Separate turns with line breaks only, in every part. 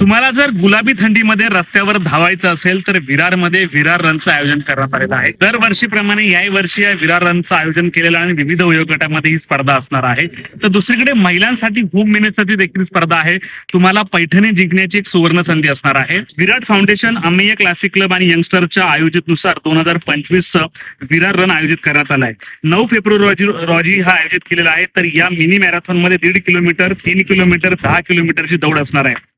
तुम्हाला जर गुलाबी थंडीमध्ये रस्त्यावर धावायचं असेल तर विरारमध्ये विरार रनचं आयोजन करण्यात आलेलं आहे. दरवर्षीप्रमाणे याही वर्षी या विरार रनचं आयोजन केलेलं आणि विविध वयोगटामध्ये ही स्पर्धा असणार आहे. तर दुसरीकडे महिलांसाठी होम मेनेजसाठी देखील स्पर्धा आहे. तुम्हाला पैठणी जिंकण्याची एक सुवर्ण संधी असणार आहे. Virat foundation Ameya classic club आणि यंगस्टरच्या आयोजित नुसार दोन हजार पंचवीस विरार रन आयोजित करण्यात आला आहे नऊ फेब्रुवारी रोजी रोजी हा आयोजित केलेला आहे. तर या मिनी मॅरेथॉनमध्ये दीड किलोमीटर तीन किलोमीटर दहा किलोमीटरची दौड असणार आहे.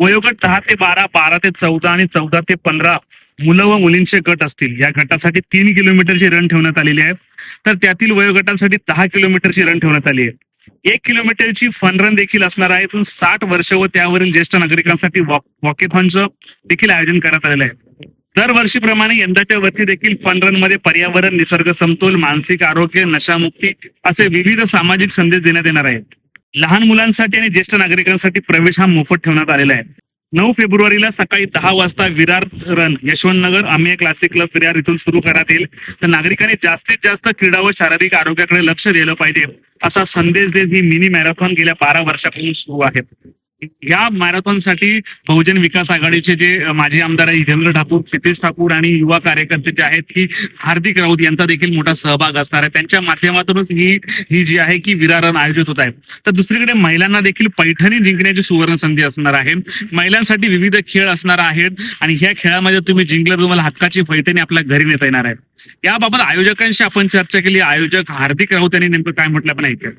वयोगट दहा ते बारा बारा ते चौदा आणि चौदा ते पंधरा मुलं व मुलींचे गट असतील. या गटासाठी तीन किलोमीटरची रन ठेवण्यात आलेली आहे. तर त्यातील वयोगटांसाठी दहा किलोमीटरची रन ठेवण्यात आली आहे. एक किलोमीटरची फन रन देखील असणार आहे. इथून साठ वर्ष व त्यावरील ज्येष्ठ नागरिकांसाठी वॉकेथॉनचं देखील आयोजन करण्यात आलेलं आहे. दरवर्षीप्रमाणे यंदाच्या वर्षी देखील फन रनमध्ये पर्यावरण निसर्ग समतोल मानसिक आरोग्य नशामुक्ती असे विविध सामाजिक संदेश देण्यात येणार आहेत. लहान मुलांसाठी आणि ज्येष्ठ नागरिकांसाठी प्रवेश हा मोफत ठेवण्यात आलेला आहे. नऊ फेब्रुवारीला सकाळी दहा वाजता विरार रन यशवंतनगर आम्ही क्लासिक क्लब विरार इथून सुरू करण्यात येईल. तर नागरिकांनी जास्तीत जास्त क्रीडा व शारीरिक आरोग्याकडे लक्ष दिलं पाहिजे. असा संदेश देत ही मिनी मॅरेथॉन गेल्या बारा वर्षापासून सुरू आहे. या मॅरेथॉनसाठी बहुजन विकास आघाडीचे जे माजी आमदार आहे हितेंद्र ठाकूर प्रितेश ठाकूर आणि युवा कार्यकर्ते जे आहेत की हार्दिक राऊत यांचा देखील मोठा सहभाग असणार आहे. त्यांच्या माध्यमातूनच ही ही जी आहे की विरारण आयोजित होत आहे. तर दुसरीकडे महिलांना देखील पैठणी जिंकण्याची सुवर्ण संधी असणार आहे. महिलांसाठी विविध खेळ असणार आहेत आणि ह्या खेळामध्ये तुम्ही जिंकलं तुम्हाला हक्काची पैठणी आपल्या घरी नेता येणार आहे याबाबत आयोजकांशी आपण चर्चा केली. आयोजक हार्दिक राऊत यांनी नेमकं काय म्हटलं आपण ऐकूया.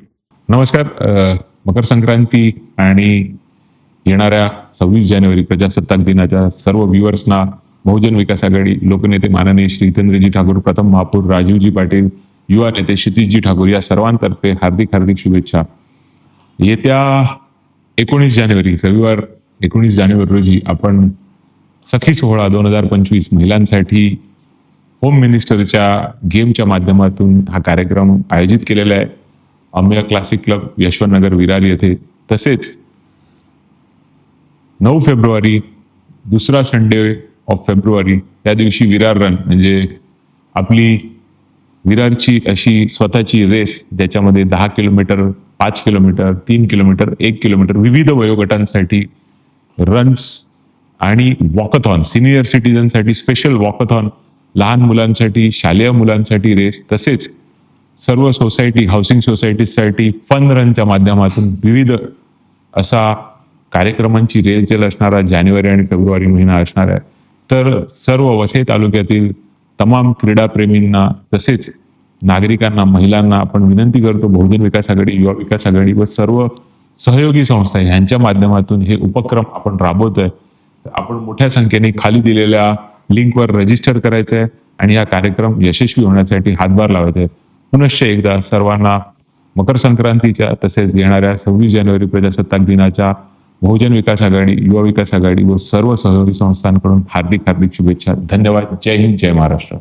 नमस्कार. मकर संक्रांती आणि येणाऱ्या सव्वीस जानेवारी प्रजासत्ताक दिनाच्या सर्व व्ह्युअर्सना बहुजन विकास आघाडी लोकनेते माननीय श्री हितेंद्रजी ठाकूर प्रथम महापौर राजीवजी पाटील युवा नेते क्षितिशजी ठाकूर या सर्वांतर्फे हार्दिक हार्दिक शुभेच्छा. येत्या एकोणीस जानेवारी रविवार एकोणीस जानेवारी रोजी आपण सखी सोहळा दोन हजार पंचवीस महिलांसाठी होम मिनिस्टरच्या गेमच्या माध्यमातून हा कार्यक्रम आयोजित केलेला आहे. अमेय क्लासिक क्लब यशवंतनगर विरार येथे. तसेच नऊ फेब्रुवारी दुसरा संडे ऑफ फेब्रुवारी त्या दिवशी विरार रन म्हणजे आपली विरारची अशी स्वतःची रेस ज्याच्यामध्ये दहा किलोमीटर पाच किलोमीटर तीन किलोमीटर एक किलोमीटर विविध वयोगटांसाठी रन्स आणि वॉकथॉन सिनियर सिटीजनसाठी स्पेशल वॉकथॉन लहान मुलांसाठी शालेय मुलांसाठी रेस तसेच सर्व सोसायटी हाऊसिंग सोसायटीसाठी फन रनच्या माध्यमातून विविध असा कार्यक्रमांची रेलचेल असणारा जानेवारी आणि फेब्रुवारी महिना असणार आहे. तर सर्व वसई तालुक्यातील तमाम क्रीडाप्रेमींना तसेच नागरिकांना महिलांना आपण विनंती करतो बहुजन विकास आघाडी युवा विकास आघाडी व सर्व सहयोगी संस्था यांच्या माध्यमातून हे उपक्रम आपण राबवतोय. आपण मोठ्या संख्येने खाली दिलेल्या लिंकवर रजिस्टर करायचं आहे आणि हा कार्यक्रम यशस्वी होण्यासाठी हातभार लावायचा आहे पुनश्च एकदा सर्वांना मकर संक्रांतीच्या तसेच येणाऱ्या सव्वीस जानेवारी प्रजासत्ताक दिनाच्या बहुजन विकास आघाडी युवा विकास आघाडी व सर्व सहयोगी संस्थांकडून हार्दिक हार्दिक शुभेच्छा. धन्यवाद. जय हिंद जय महाराष्ट्र.